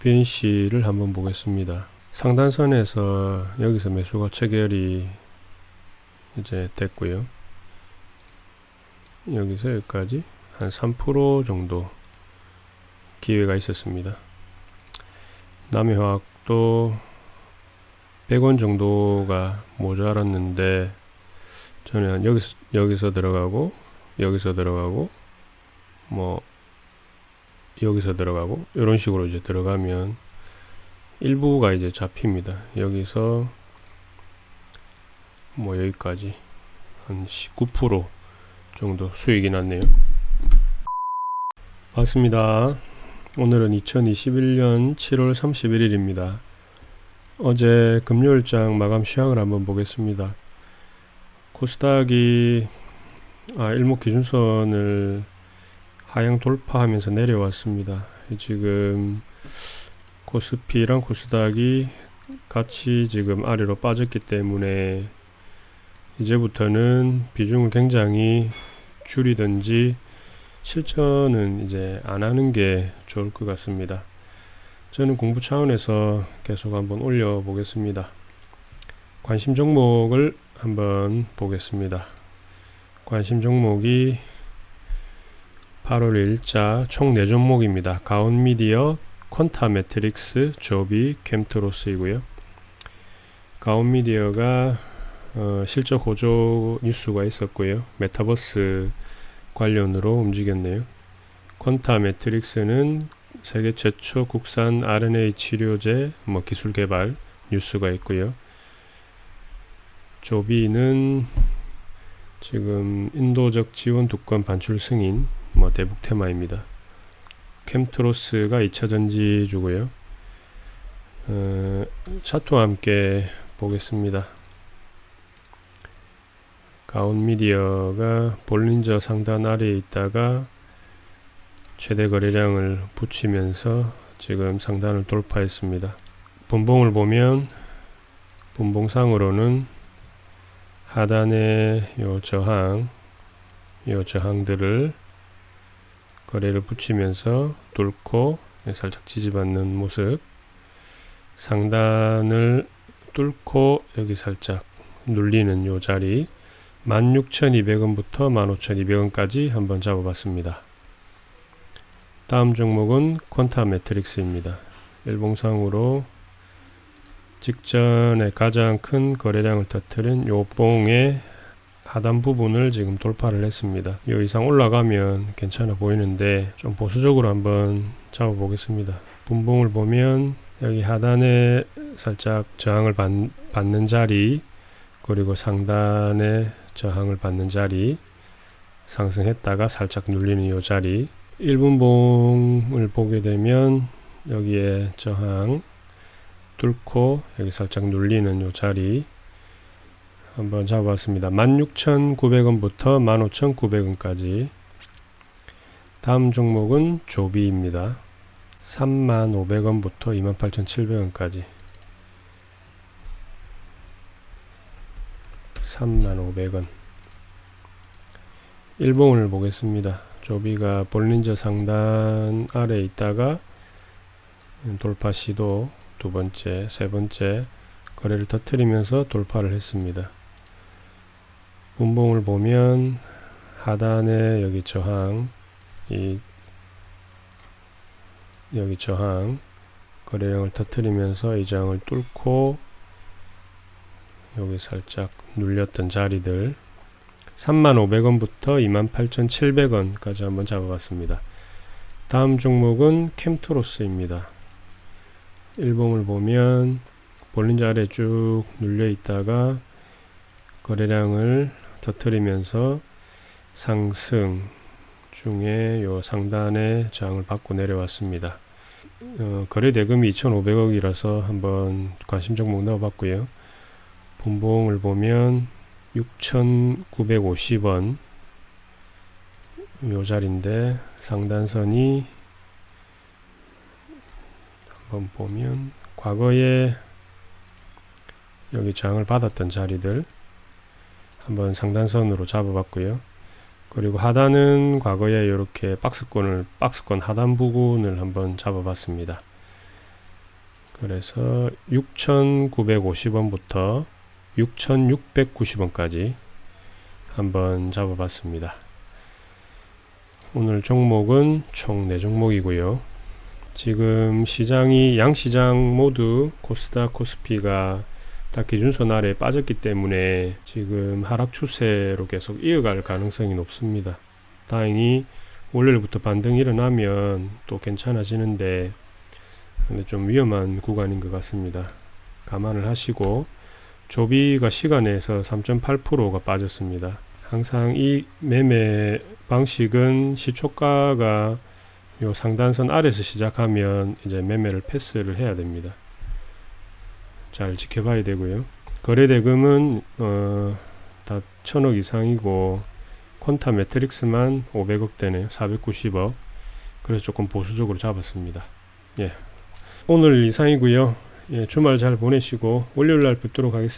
BNC를 한번 보겠습니다. 상단선에서 여기서 매수가 체결이 이제 됐고요. 여기서 여기까지 한 3% 정도 기회가 있었습니다. 남해화학도 100원 정도가 모자랐는데 저는 여기서 여기서 들어가고 여기서 들어가고 뭐 여기서 들어가고 이런 식으로 이제 들어가면 일부가 이제 잡힙니다. 여기서 뭐 여기까지 한 19% 정도 수익이 났네요. 맞습니다. 오늘은 2021년 7월 31일입니다. 어제 금요일장 마감 시황을 한번 보겠습니다. 코스닥이 아, 일목 기준선을 하향 돌파하면서 내려왔습니다. 지금 코스피랑 코스닥이 같이 지금 아래로 빠졌기 때문에 이제부터는 비중을 굉장히 줄이든지 실천은 이제 안 하는 게 좋을 것 같습니다. 저는 공부 차원에서 계속 한번 올려 보겠습니다. 관심 종목을 한번 보겠습니다. 관심 종목이 8월 1일자 총 4종목입니다. 가온미디어, 퀀타매트릭스, 조비, 캠트로스이고요. 가온미디어가 어, 실적 호조 뉴스가 있었고요. 메타버스 관련으로 움직였네요. 퀀타 매트릭스는 세계 최초 국산 RNA 치료제 뭐 기술 개발 뉴스가 있고요. 조비는 지금 인도적 지원 두건 반출 승인 뭐 대북 테마입니다. 캠트로스가 2차 전지주고요. 어, 차트와 함께 보겠습니다. 가온 미디어가 볼린저 상단 아래에 있다가 최대 거래량을 붙이면서 지금 상단을 돌파했습니다. 분봉을 보면 분봉상으로는 하단의 요 저항, 요 저항들을 거래를 붙이면서 뚫고 살짝 지지받는 모습 상단을 뚫고 여기 살짝 눌리는 요 자리 16,200원부터 15,200원까지 한번 잡아봤습니다. 다음 종목은 퀀타 매트릭스입니다. 일봉상으로 직전에 가장 큰 거래량을 터뜨린 요 봉의 하단 부분을 지금 돌파를 했습니다. 이 이상 올라가면 괜찮아 보이는데 좀 보수적으로 한번 잡아 보겠습니다. 분봉을 보면 여기 하단에 살짝 저항을 받, 받는 자리 그리고 상단에 저항을 받는 자리 상승했다가 살짝 눌리는 이 자리 1분봉을 보게 되면 여기에 저항 뚫고 여기 살짝 눌리는 이 자리 한번 잡아봤습니다. 16,900원부터 15,900원까지 다음 종목은 조비입니다. 35,500원부터 28,700원까지 35,500원 일봉을 보겠습니다. 조비가 볼린저 상단 아래에 있다가 돌파 시도 두 번째, 세 번째 거래를 터트리면서 돌파를 했습니다. 분봉을 보면 하단에 여기 저항, 이 여기 저항 거래량을 터트리면서 이 저항을 뚫고 여기 살짝 눌렸던 자리들 35,500원부터 28,700원까지 한번 잡아봤습니다. 다음 종목은 캠토로스입니다. 일봉을 보면 볼린저 아래 쭉 눌려 있다가 거래량을 터트리면서 상승 중에 요 상단의 저항을 받고 내려왔습니다. 어, 거래 대금이 2,500억이라서 한번 관심 종목 넣어봤고요. 분봉을 보면 6,950원 요 자리인데 상단선이 한번 보면 과거에 여기 저항을 받았던 자리들 한번 상단선으로 잡아봤고요. 그리고 하단은 과거에 이렇게 박스권을 박스권 하단 부분을 한번 잡아봤습니다. 그래서 6,950원부터 6,690원까지 한번 잡아봤습니다. 오늘 종목은 총 4종목이고요. 지금 시장이 양시장 모두 코스닥 코스피가 다 기준선 아래에 빠졌기 때문에 지금 하락 추세로 계속 이어갈 가능성이 높습니다. 다행히 월요일부터 반등이 일어나면 또 괜찮아지는데 근데 좀 위험한 구간인 것 같습니다. 감안을 하시고 조비가 시간에서 3.8%가 빠졌습니다. 항상 이 매매 방식은 시초가가 요 상단선 아래서 시작하면 이제 매매를 패스를 해야 됩니다. 잘 지켜봐야 되고요. 거래 대금은 어, 다 천억 이상이고 퀀타 매트릭스만 500억 대네요. 490억. 그래서 조금 보수적으로 잡았습니다. 예. 오늘 이상이고요. 예, 주말 잘 보내시고 월요일 날 뵙도록 하겠습니다.